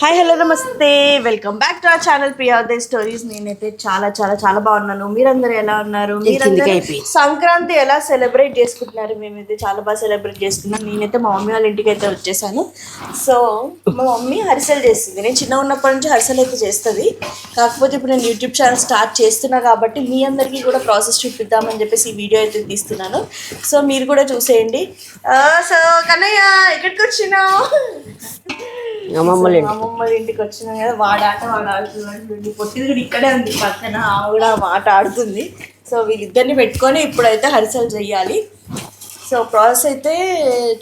Hi hello నమస్తే. Welcome back to our channel ప్రియాదే stories నేనైతే చాలా చాలా చాలా బాగున్నాను. మీరందరూ ఎలా ఉన్నారు? మీరందరూ సంక్రాంతి ఎలా సెలబ్రేట్ చేసుకుంటున్నారు? మేమైతే చాలా బాగా సెలబ్రేట్ చేసుకున్నాం. నేనైతే మా మమ్మీ వాళ్ళ ఇంటికి అయితే వచ్చేసాను. సో మా మమ్మీ హరిసెలు చేస్తుంది. నేను చిన్న ఉన్నప్పటి నుంచి హరిసెలు అయితే చేస్తుంది. కాకపోతే ఇప్పుడు నేను యూట్యూబ్ ఛానల్ స్టార్ట్ చేస్తున్నా కాబట్టి మీ అందరికీ కూడా ప్రాసెస్ చూపిద్దామని చెప్పేసి ఈ వీడియో అయితే తీస్తున్నాను. సో మీరు కూడా చూసేయండి. సో కన్నయ్య ఎక్కడికి వచ్చినావు? అమ్మమ్మల మా అమ్మమ్మ వాళ్ళ ఇంటికి వచ్చినాం కదా వాడాట వాడు ఆడుతున్నాడు పొట్టిది కూడా ఇక్కడే ఉంది పక్కన ఆమె కూడా మాట ఆడుతుంది. సో వీళ్ళిద్దరిని పెట్టుకొని ఇప్పుడైతే హరిసలు చెయ్యాలి సో ప్రాసెస్ అయితే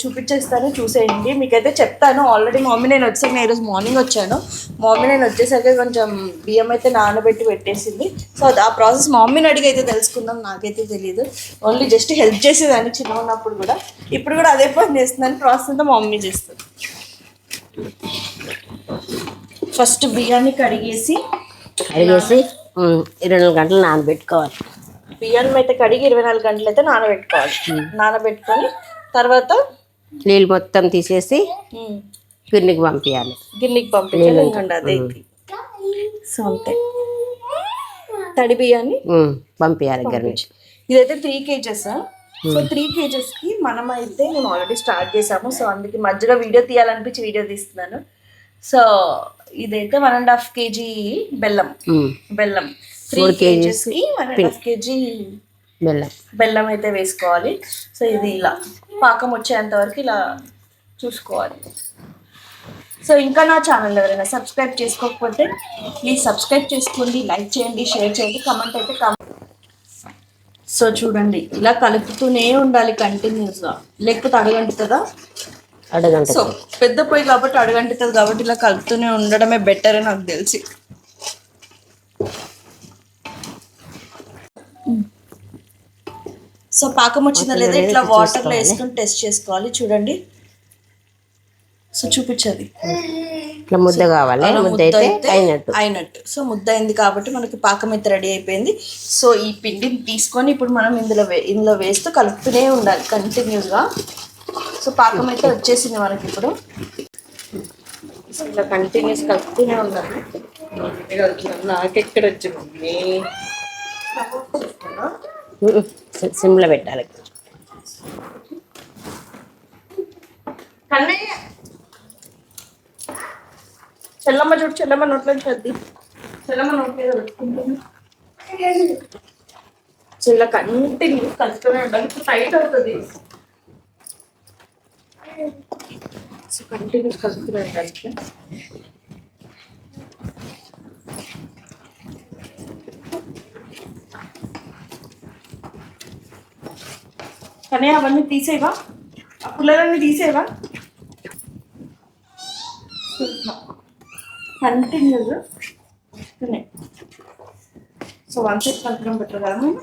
చూపించేస్తాను చూసేయండి. మీకైతే చెప్తాను. ఆల్రెడీ మా మమ్మీ నేను వచ్చాను నేను ఈరోజు మార్నింగ్ వచ్చాను. మా మమ్మీ నేను వచ్చేసరికి కొంచెం బియ్యం అయితే నానబెట్టి పెట్టేసింది. సో ఆ ప్రాసెస్ మా మమ్మీని అడిగి అయితే తెలుసుకుందాం నాకైతే తెలియదు ఓన్లీ జస్ట్ హెల్ప్ చేసేదాన్ని చిన్న ఉన్నప్పుడు కూడా. ఇప్పుడు కూడా అదే పని చేస్తుందని ప్రాసెస్ అంతా మా మమ్మీ చేస్తుంది. ఫస్ట్ బియ్యాన్ని కడిగేసి అడిగేసి ఉమ్, ఇరవై నాలుగు గంటలు నానబెట్టుకోవాలి. బియ్యాన్ని అయితే కడిగి ఇరవై నాలుగు గంటలు అయితే నానబెట్టుకోవాలి. నానబెట్టుకొని తర్వాత నీళ్ళు మొత్తం తీసేసి గిన్నెకి పంపించాలి గిన్నెకి పంపించాలి. సో అంతే. తడి బియ్యాన్ని పంపించాలి. గిన్నెకి ఇదైతే త్రీ కేజెస్ సో త్రీ కేజెస్కి మనం అయితే మేము ఆల్రెడీ స్టార్ట్ చేసాము సో అందుకే మధ్యలో వీడియో తీయాలనిపించి వీడియో తీస్తున్నాను. సో ఇదైతే వన్ అండ్ హాఫ్ కేజీ బెల్లం. ఉమ్, బెల్లం. త్రీ Four kgs కేజెస్కి వన్ అండ్ హాఫ్ కేజీ బెల్లం. బెల్లం అయితే వేసుకోవాలి. సో ఇది ఇలా పాకం వచ్చేంత వరకు ఇలా చూసుకోవాలి. సో ఇంకా నా ఛానల్ ఎవరైనా సబ్స్క్రైబ్ చేసుకోకపోతే ప్లీజ్ సబ్స్క్రైబ్ చేసుకోండి లైక్ చేయండి షేర్ చేయండి కమెంట్ అయితే కమెంట్ సో చూడండి ఇలా కలుపుతూనే ఉండాలి కంటిన్యూస్గా లేకపోతే అడగంటుతుందా? అడగంట సో పెద్ద పొయ్యి కాబట్టి అడగంటుతుంది కాబట్టి ఇలా కలుపుతూనే ఉండడమే బెటర్ అని నాకు తెలిసి. సో పాకం వచ్చిందా లేదా ఇట్లా వాటర్లో వేసుకొని టెస్ట్ చేసుకోవాలి చూడండి. సో చూపించది ఇట్లా ముద్ద కావాలి? ముద్ద అయితే అయినట్టు. అయినట్టు. సో ముద్ద అయింది కాబట్టి మనకి పాకం అయితే రెడీ అయిపోయింది. సో ఈ పిండిని తీసుకొని ఇప్పుడు మనం ఇందులో ఇందులో వేస్తూ కలుపుతూనే ఉండాలి కంటిన్యూస్గా సో పాకం అయితే వచ్చేసింది మనకి ఇప్పుడు. ఇలా కంటిన్యూస్ కలుపుతూనే ఉండాలి. నాకెక్కడ వచ్చింది. సిమ్లో పెట్టాలి కన్నయ్య చెల్లమ్మ చూడు చెల్లమ్మ నోట్లో చద్ది చెల్లమ్మ నోట్లో పెట్టుకుంటుంది. చెల్ల కంటిన్యూ కలుపుతూనే ఉండాలి. టైట్ అవుతుంది. సో కంటిన్యూస్ కలుస్తూనే ఉండాలి. కానీ అవన్నీ తీసేవా? ఆ పుల్లలన్నీ తీసేవా? కంటిన్యూస్ సో వన్ సైడ్ కలపడం బెటర్ కదా మేము.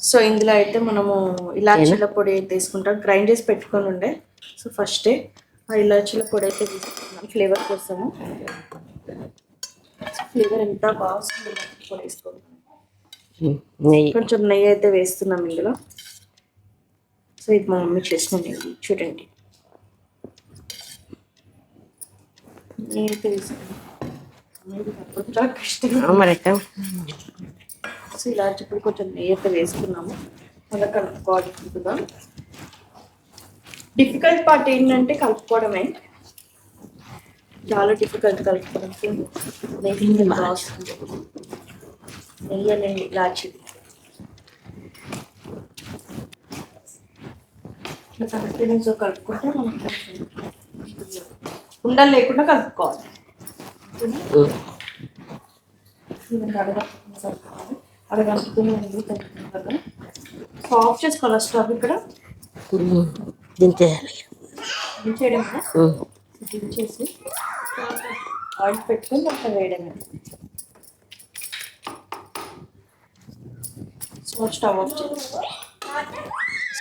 సో ఇందులో అయితే మనము ఇలాచీల పొడి తీసుకుంటాం. గ్రైండ్ చేసి పెట్టుకొని ఉండే. సో ఫస్టే ఇలాచీల పొడి అయితే తీసుకుంటున్నాం ఫ్లేవర్ కోసము. ఫ్లేవర్ ఎంత బాగా వస్తుంది ఇలాచీ పొడి వేసుకోవాలి. ఉమ్, నెయ్యి. కొంచెం నెయ్యి అయితే వేస్తున్నాం ఇందులో. సో ఇది మా మమ్మీ చేసిన నెయ్యి చూడండి. నెయ్యి అయితే వేసుకున్నాం? సో ఇలాంటి ఇప్పుడు కొంచెం నెయ్యి అయితే వేసుకున్నాము. అలా కలుపుకోవాలి డిఫికల్ట్ పార్ట్ ఏంటంటే కలుపుకోవడమే. చాలా డిఫికల్ట్ కలుపుకోవడం నెయ్యి బాగా వస్తుంది నెయ్యి అనేది ఇలాచి కంటిన్యూస్ కలుపుకుంటే మనం ఉండలు లేకుండా కలుపుకోవాలి. ఉమ్, ఇదంతా అడగ- సరిపోతుంది. అడగంటుకుని ఉంది కలుపుకున్నాక సో ఆఫ్ చేసుకోవాలి స్టవ్ ఇక్కడ దించేయాలి దించేసి ఆయిల్ పెట్టుకొని అట్లా వేయడమే. సో స్టవ్ ఆఫ్ చేసి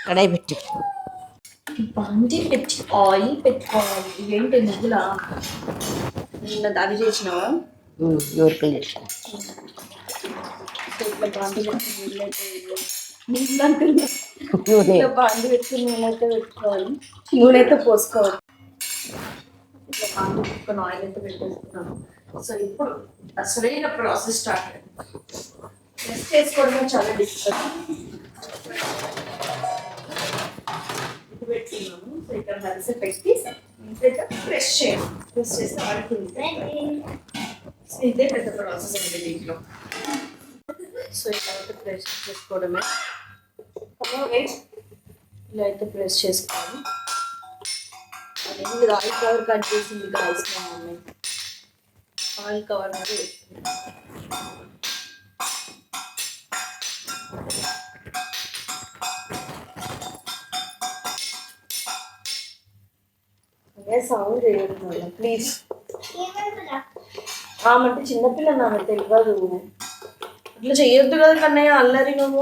కడాయి పెట్టి. బాండి పెట్టి ఆయిల్ పెట్టుకోవాలి. ఇవేంటి నువ్వులా? నిన్న అది చేసినావా? నూరుకులు చేసిన. ఇట్లా పెట్టి నీళ్ళు అంటున్నా బాండి నూనె పెట్టుకోవాలి. నూనె అయితే పోసుకోవాలి. ఇట్లా బాండి పెట్టుకుని ఆయిల్ అయితే పెట్టేసుకున్నాను సో ఇప్పుడు అసలైన ప్రాసెస్ స్టార్ట్ టెస్ట్ చేసుకోవడమే చాలా డిఫికల్ట్. ఇది పెట్టుకున్నాము. సో ఇక్కడ హరిసె పెట్టి ఇంకా ఫ్రెష్ చేయాలి. ఫ్రెష్ చేస్తే సో ఇదే పెద్ద ప్రాసెస్ అండి దీంట్లో. సో ఇలా అయితే ప్రెస్ చేసుకోవడమే. ఇలా అయితే ప్రెస్ చేసుకోవాలి. అదేంటి ఆయిల్ కవర్ కట్ చేసింది మా మమ్మీ ఆయిల్ కవర్ అనేది వేస్తుంది సౌండ్ చేయడం ప్లీజ్ ఆమంటే చిన్నపిల్ల నాకు తెలియదు. అట్లా చేయొద్దు కదా కన్నయ్య అల్లరి నువ్వు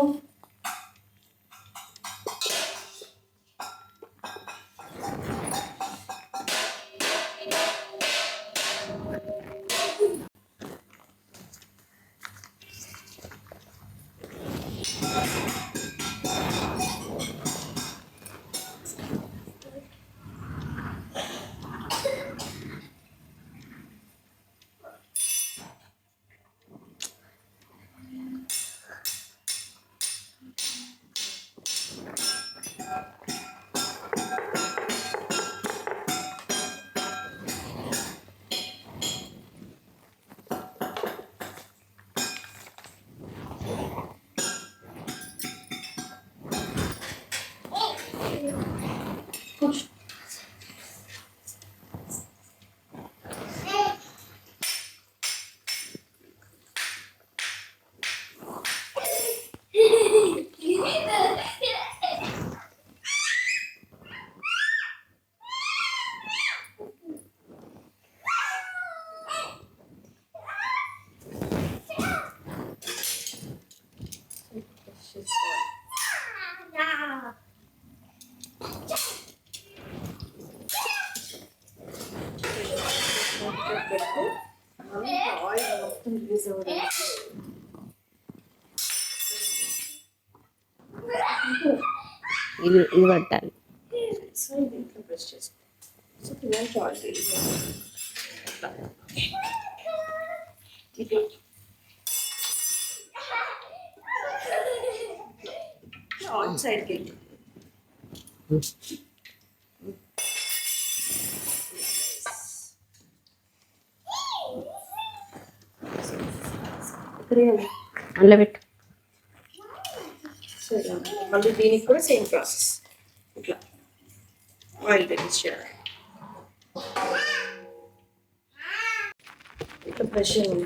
మొత్తం రిలీజ్ అవ్వడం ఇది ఇది పట్టాలి సో దీంట్లో ప్రెస్ చేసుకో సో పిల్లలకి ఆయిల్ రిలీజ్ అవ్వడం అట్లా. ఇట్లా ఆన్ సైడ్కి వెళ్ళి అందులో పెట్టు. మళ్ళీ దీనికి కూడా సేమ్ ప్రాసెస్ ఇట్లా. ఆయిల్ చేయాలి. ఇట్లా ఫ్రెష్ ఉంది.